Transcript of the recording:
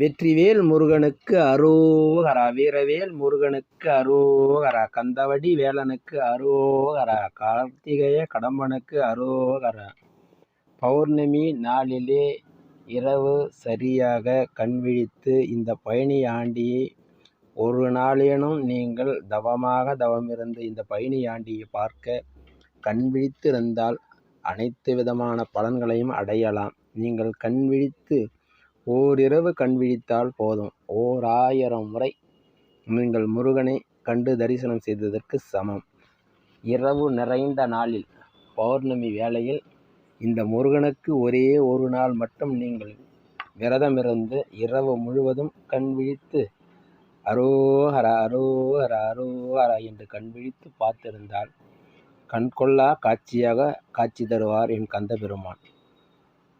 வெற்றிவேல் முருகனுக்கு அரோகரா வீரவேல் முருகனுக்கு அரோகரா கந்தவடி வேலனுக்கு அரோகரா கார்த்திகேய கடம்பனுக்கு அரோகரா. பௌர்ணமி நாளிலே இரவு சரியாக கண்விழித்து இந்த பழனி ஆண்டியை ஒரு நாளேனும் நீங்கள் தவமாக தவமிருந்து இந்த பழனி ஆண்டியை பார்க்க கண்விழித்திருந்தால் அனைத்து விதமான பலன்களையும் அடையலாம். நீங்கள் கண்விழித்து ஓரிரவு கண்விழித்தால் போதும். ஓர் ஆயிரம் முறை நீங்கள் முருகனை கண்டு தரிசனம் செய்ததற்கு சமம். இரவு நிறைந்த நாளில் பௌர்ணமி வேளையில் இந்த முருகனுக்கு ஒரே ஒரு நாள் மட்டும் நீங்கள் விரதமிருந்து இரவு முழுவதும் கண் விழித்து அரோஹரா அரோஹரா அரோஹரா என்று கண் விழித்து பார்த்திருந்தால் கண்கொள்ளா காட்சியாக காட்சி தருவார் என் கந்த பெருமான்